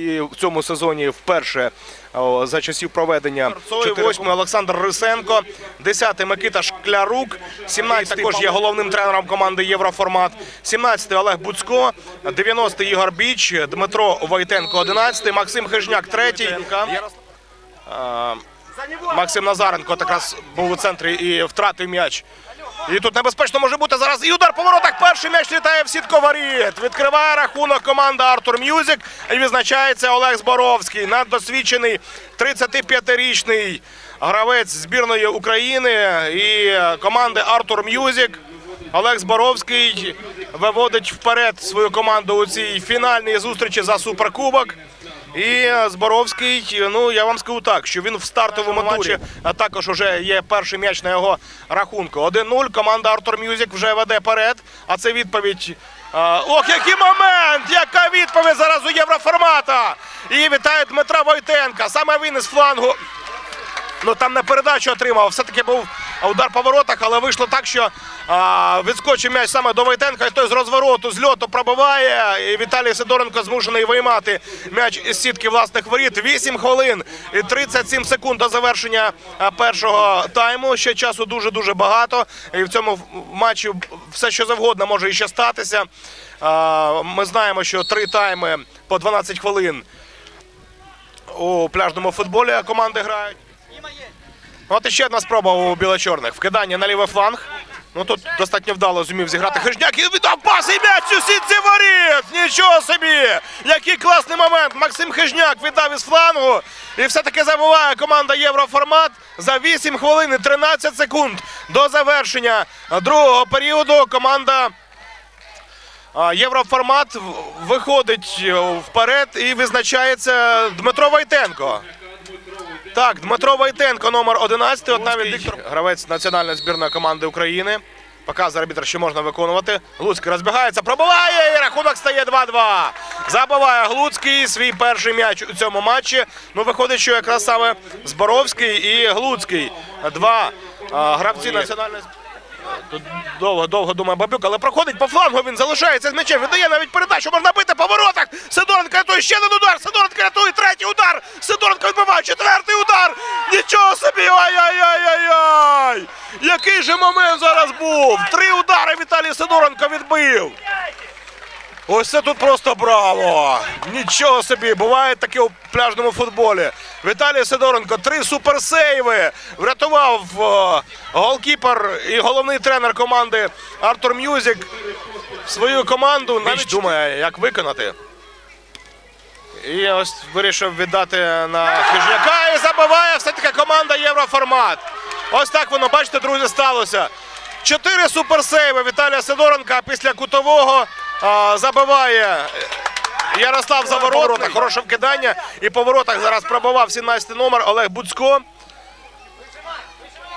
і в цьому сезоні вперше за часів проведення. 8 Олександр Рисенко, 10 Микита Шклярук, 17 також є головним тренером команди Євроформат, 17 Олег Буцько, 90 Ігор Біч, Дмитро Войтенко, 11 Максим Хижняк, 3 Максим Назаренко якраз був у центрі і втратив м'яч. І тут небезпечно може бути зараз. І удар по. Перший м'яч літає в сітко воріт. Відкриває рахунок команда Артур М'юзик. І відзначається Олег Зборовський. Наддосвідчений 35-річний гравець збірної України і команди Артур М'юзик. Олег Зборовський виводить вперед свою команду у цій фінальній зустрічі за суперкубок. І Зборовський, ну я вам скажу так, що він в стартовому матчі також вже є перший м'яч на його рахунку. 1-0. Команда Артур Мюзик вже веде перед. А це відповідь. ох, який момент! Яка відповідь зараз у євроформата! І вітає Дмитра Войтенка. Саме він із флангу. Ну там не передачу отримав. Все-таки був удар по воротах, але вийшло так, що а, відскочив м'яч саме до Войтенка. І той з розвороту, з льоту пробиває. І Віталій Сидоренко змушений виймати м'яч із сітки власних воріт. 8 хвилин і 37 секунд до завершення першого тайму. Ще часу дуже-дуже багато. І в цьому матчі все, що завгодно може іще статися. А, ми знаємо, що три тайми по 12 хвилин у пляжному футболі команди грають. От іще одна спроба у біло-чорних. Вкидання на лівий фланг. Ну тут достатньо вдало зумів зіграти Хижняк і віддав пас і м'яч у сітці воріт! Нічого собі! Який класний момент! Максим Хижняк віддав із флангу. І все-таки забуває команда Євроформат за 8 хвилин і 13 секунд до завершення другого періоду. Команда Євроформат виходить е, вперед і визначається Дмитро Войтенко. Так, Дмитро Войтенко, номер 11. От навіть Віктор, гравець національної збірної команди України. Показує арбітр, що можна виконувати. Глуцький розбігається, пробиває і рахунок стає 2-2. Забиває Глуцький свій перший м'яч у цьому матчі. Ну, виходить, що якраз саме Зборовський і Глуцький. Два а, гравці національної збірної. Тут довго, довго думає Бабюк, але проходить по флангу, він залишається з м'ячем, віддає навіть передачу, можна бити по воротах. Сидоренко рятує ще один удар, Сидоренко рятує третій удар. Сидоренко відбиває четвертий удар. Нічого собі! Ай-яй-яй-яй-яй! Який же момент зараз був? Три удари Віталій Сидоренко відбив. Ось це тут просто браво! Нічого собі, буває таке у пляжному футболі. Віталій Сидоренко, три суперсейви. Врятував е, голкіпер і головний тренер команди Артур М'юзік свою команду. Навіть думає, як виконати. І ось вирішив віддати на хижняка і забиває все-таки команда Євроформат. Ось так воно, бачите, друзі, сталося. Чотири суперсейви Віталія Сидоренка після кутового забиває Ярослав Заворотник. Хороше вкидання. І по воротах зараз пробивав 17 номер Олег Буцько.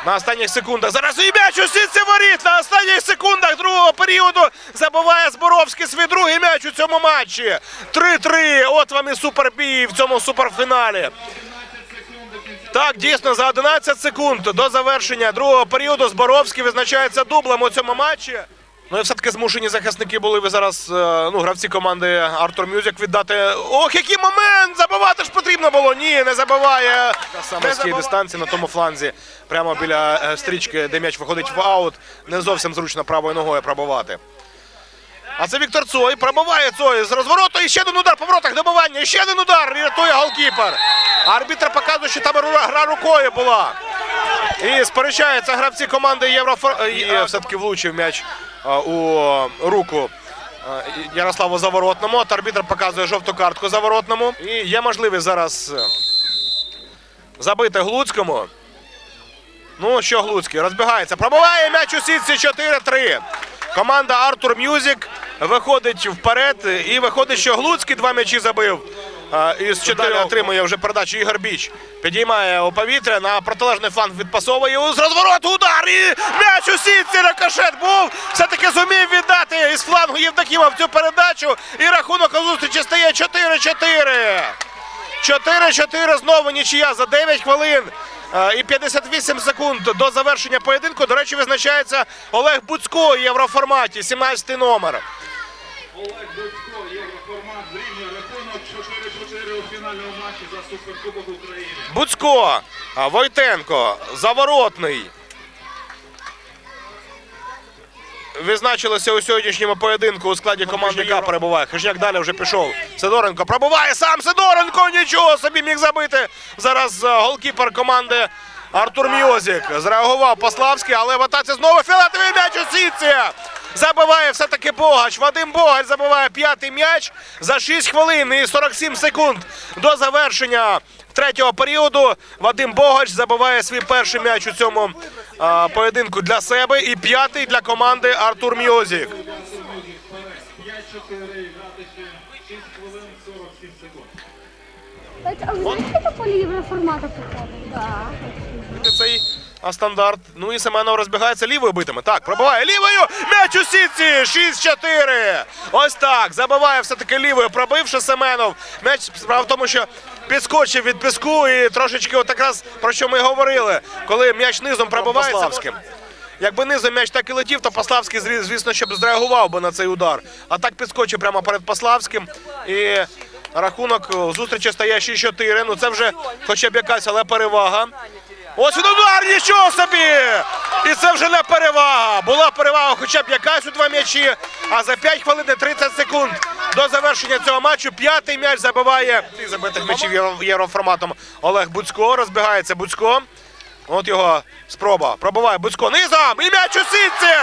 На останніх секундах. Зараз і м'яч у сітці воріт. На останніх секундах другого періоду забиває Зборовський свій другий м'яч у цьому матчі. 3-3. От вам і супербій в цьому суперфіналі. Так, дійсно, за 11 секунд до завершення другого періоду Зборовський визначається дублем у цьому матчі. Ну і все-таки змушені захисники були ви зараз, е, ну, гравці команди Артур Мюзик віддати. Ох, який момент! Забивати ж потрібно було! Ні, не забиває. Саме з тієї дистанції на тому фланзі, прямо біля е, стрічки, де м'яч виходить в аут. Не зовсім зручно правою ногою пробивати. А це Віктор Цой. Пробиває Цой з розвороту. І ще один удар по воротах. Добивання. І ще один удар. Рятує голкіпер. Арбітр показує, що там гра рукою була. І сперечаються гравці команди Єврофор... Все-таки влучив м'яч у руку Ярославу Заворотному. От арбітр показує жовту картку Заворотному. І є можливість зараз е, забити Глуцькому. Ну що Глуцький розбігається. Пробиває м'яч у сітці 4-3. Команда Артур Мюзик виходить вперед. І виходить, що Глуцький два м'ячі забив. Із чотири отримує вже передачу Ігор Біч. Підіймає у повітря на протилежний фланг відпасовує. З розвороту удар. І м'яч у сітці рикошет був. Все-таки зумів віддати із флангу Євдокімов цю передачу. І рахунок у зустрічі стає 4-4. 4-4 знову нічия за 9 хвилин. І 58 секунд до завершення поєдинку. До речі, визначається Олег Буцько у євроформаті, 17 номер. 4-4 у фінальному матчі за Суперкубок України. Буцько, Войтенко, Заворотний. Відзначилося у сьогоднішньому поєдинку у складі команди, перебуває. Хижняк далі вже пішов. Сидоренко пробуває сам Сидоренко. Нічого собі міг забити. Зараз е, голкіпер команди Артур Мьозік. Зреагував Пославський, але в атаці знову фіолетовий м'яч у сітці. Забиває все-таки Богач. Вадим Богач забиває п'ятий м'яч за 6 хвилин і 47 секунд до завершення третього періоду. Вадим Богач забиває свій перший м'яч у цьому а, поєдинку для себе і п'ятий для команди Артур Мьозік. 5-4 грати ще 6 хвилин 47 секунд. Да. Цей а, стандарт. Ну і Семенов розбігається лівою битиме. Так, пробиває лівою. М'яч у сітці. 6-4. Ось так. Забиває все-таки лівою, пробивши Семенов. М'яч справа в тому, що підскочив від піску і трошечки от якраз про що ми говорили. Коли м'яч низом пробивається. Пославським. Якби низом м'яч так і летів, то Пославський, зві- звісно, щоб зреагував би на цей удар. А так підскочив прямо перед Пославським. І рахунок зустрічі стає 6-4. Ну це вже хоча б якась, але перевага. Ось він удар, нічого собі! І це вже не перевага. Була перевага хоча б якась у два м'ячі. А за 5 хвилин і 30 секунд до завершення цього матчу п'ятий м'яч забиває Ти забитих м'ячів євроформатом Олег Буцько. Розбігається Буцько. От його спроба. Пробиває Буцько низом. І м'яч у сітці.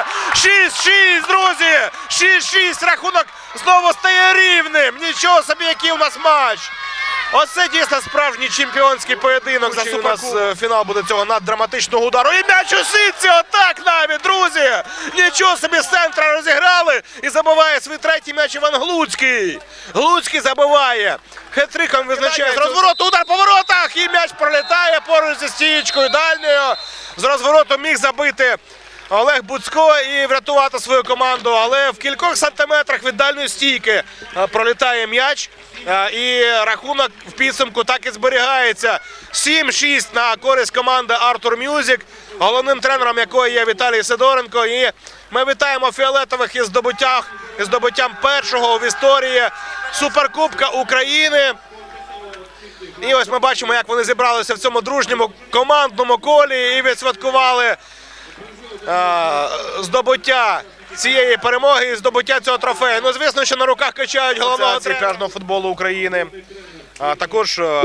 6-6, друзі. 6-6. Рахунок знову стає рівним. Нічого собі, який у нас матч. Оце дійсно справжній чемпіонський поєдинок. За у нас е, фінал буде цього наддраматичного удару. І м'яч у сітці, отак навіть, друзі! Нічого собі з центра розіграли і забиває свій третій м'яч Іван Глуцький. Глуцький забиває. Хетриком визначає з розвороту, удар по воротах. І м'яч пролітає поруч зі стієчкою дальньою. З розвороту міг забити Олег Буцько і врятувати свою команду. Але в кількох сантиметрах від дальньої стійки е, пролітає м'яч. Е, І рахунок в підсумку так і зберігається. 7-6 на користь команди Артур Мюзік, головним тренером якої є Віталій Сидоренко. І ми вітаємо фіолетових із здобуттям, із здобуттям першого в історії Суперкубка України. І ось ми бачимо, як вони зібралися в цьому дружньому командному колі і відсвяткували здобуття цієї перемоги і здобуття цього трофею. Ну, звісно, що на руках качають головного тренера футболу України. А також е,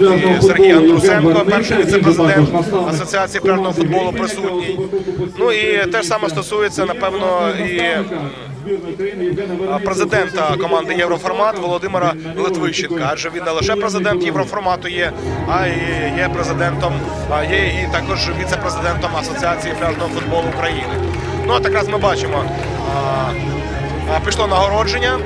і Сергій Андрусенко, перший віцепрезидент Асоціації пляжного футболу присутній. Ну і те ж саме стосується, напевно, і президента команди Євроформат Володимира Литвищенка. Адже він не лише президент Євроформату є, а й є президентом, а є і також віце-президентом Асоціації пляжного футболу України. Ну от якраз ми бачимо. а, а, Пішло нагородження.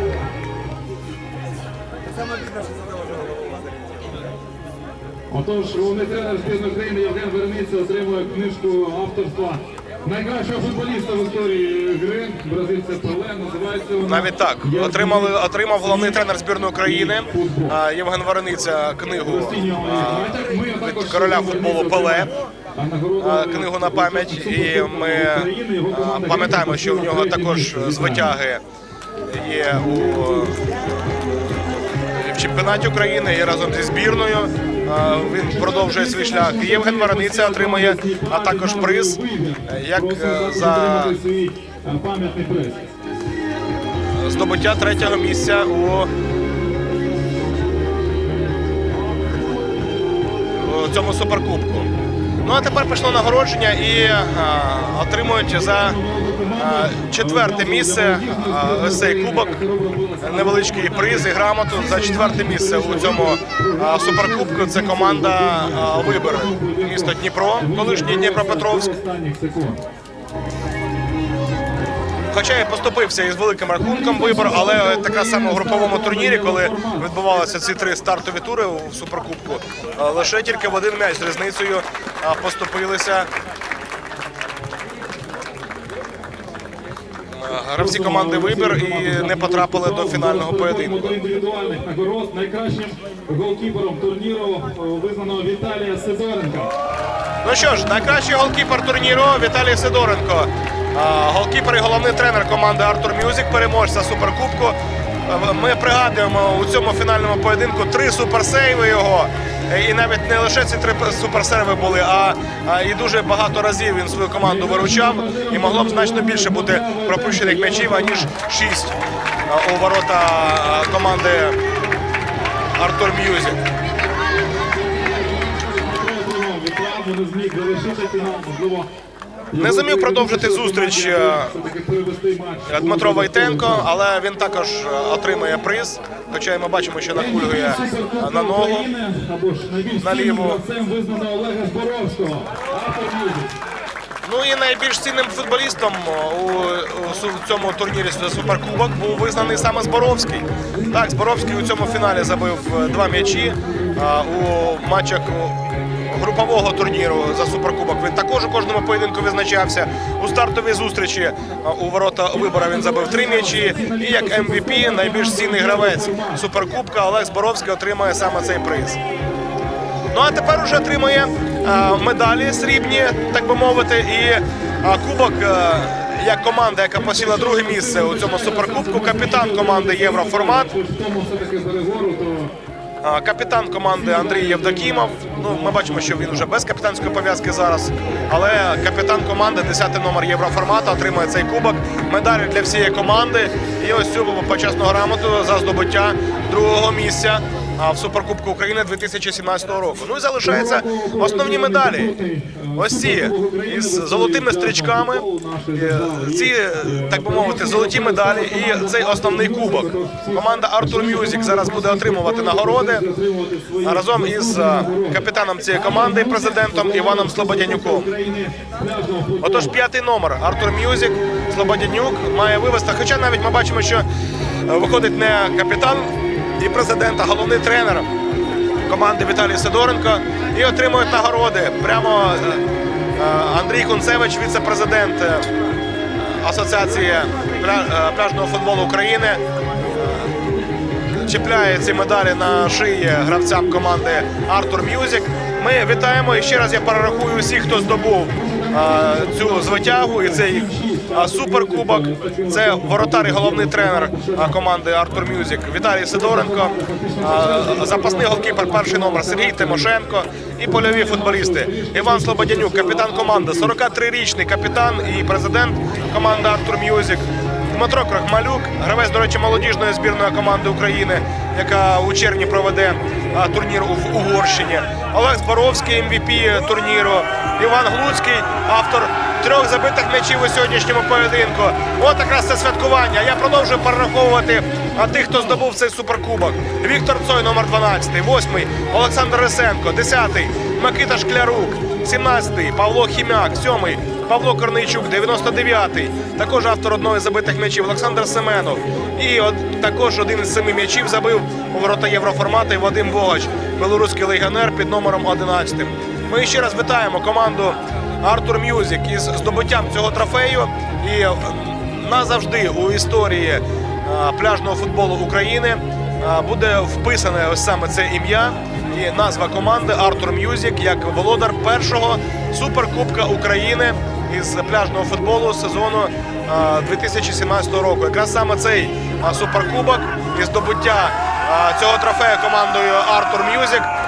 Отож, головний тренер збірної України Євген Верниця отримує книжку авторства найкращого футболіста в історії гри, бразильця Пеле, називається вона Навіть так. Отримали, отримав головний тренер збірної України Євген Варениця книгу від короля футболу Пеле. Книгу на пам'ять, і ми пам'ятаємо, що в нього також звитяги є у в чемпіонаті України і разом зі збірною. Він продовжує свій шлях. Євген Варениця отримує а також приз е, як е, за е, здобуття третього місця у, цьому суперкубку. Ну а тепер пішло нагородження і отримують за четверте місце цей кубок. Невеличкий приз і грамоту за четверте місце у цьому суперкубку. Це команда Вибір місто Дніпро, колишній Дніпропетровськ. Хоча і поступився із великим рахунком вибор, але така саме у груповому турнірі, коли відбувалися ці три стартові тури у суперкубку, лише тільки в один м'яч з різницею поступилися. Гравці команди вибір і не потрапили до фінального поєдинку. До індивідуальних нагород найкращим голкіпером турніру е, визнано Віталія Сидоренка. Ну що ж, найкращий голкіпер турніру Віталій Сидоренко. Голкіпер і головний тренер команди Артур Мюзик, переможця Суперкубку. Е, Ми пригадуємо у цьому фінальному поєдинку три суперсейви його. Е, І навіть не лише ці три суперсерви були, а, а і дуже багато разів він свою команду виручав. І могло б значно більше бути пропущених м'ячів, аніж шість е, у ворота е, команди Артур М'юзік. Не зміг залишити можливо. Не зумів продовжити зустріч е. Дмитро Войтенко, але він також е, отримає приз. Хоча ми бачимо, що накульгує е, на ногу. На ліву. Ну і найбільш цінним футболістом у, у цьому турнірі Суперкубок був визнаний саме Зборовський. Так, Зборовський у цьому фіналі забив е, два м'ячі. У матчах групового турніру за Суперкубок він також у кожному поєдинку визначався. У стартовій зустрічі у ворота вибора він забив три м'ячі. І як MVP, найбільш цінний гравець Суперкубка Олег Зборовський отримає саме цей приз. Ну а тепер уже отримує е, медалі срібні, так би мовити, і е, кубок е, як команда, яка посіла друге місце у цьому суперкубку. Капітан команди Євроформат. Капітан команди Андрій Євдокімов. Ну, ми бачимо, що він вже без капітанської пов'язки зараз. Але капітан команди, 10-й номер Євроформату, отримує цей кубок. Медалі для всієї команди. І ось цю почесну грамоту за здобуття другого місця в Суперкубку України 2017 року. Ну і залишаються основні медалі. Ось ці із золотими стрічками. Ці, так би мовити, золоті медалі і цей основний кубок. Команда Артур Мюзік зараз буде отримувати нагороди разом із е, капітаном цієї команди, президентом Іваном Слободянюком. Отож, п'ятий номер Артур Мюзік Слободянюк має вивести. Хоча навіть ми бачимо, що е, виходить не капітан і президент, а головний тренер команди Віталій Сидоренко. І отримують нагороди. Прямо е, е, Андрій Кунцевич, віце-президент е, Асоціації пляжного футболу України. Чіпляє ці медалі на шиї гравцям команди Артур Мюзік. Ми вітаємо і ще раз я перерахую усіх, хто здобув цю звитягу і цей суперкубок. Це воротар і головний тренер команди Артур Мюзік Віталій Сидоренко, запасний голкіпер, перший номер Сергій Тимошенко і польові футболісти. Іван Слободянюк, капітан команди, 43-річний капітан і президент команди Артур Мюзік. Дмитро Крахмалюк, гравець, до речі, молодіжної збірної команди України, яка у червні проведе турнір у- Угорщині. Олег Зборовський, МВП турніру. Іван Глуцький, автор трьох забитих м'ячів у сьогоднішньому поєдинку. От якраз це святкування. Я продовжую перераховувати тих, хто здобув цей суперкубок. Віктор Цой, номер 12, 8 Олександр Рисенко, 10 Микита Шклярук, 17-й Павло Хімяк, 7-й Павло Корнийчук, 99-й. Також автор одного із забитих м'ячів Олександр Семенов. І от також один із семи м'ячів забив у ворота євроформату Вадим Богач, білоруський легіонер під номером 11. Ми ще раз вітаємо команду Артур Мюзік із здобуттям цього трофею. І е, назавжди у історії е, пляжного футболу України е, буде вписане ось саме це ім'я і назва команди Артур Мюзік як володар першого суперкубка України із пляжного футболу сезону е, 2017 року. Якраз саме цей е, суперкубок і здобуття е, цього трофею командою Артур відкриває.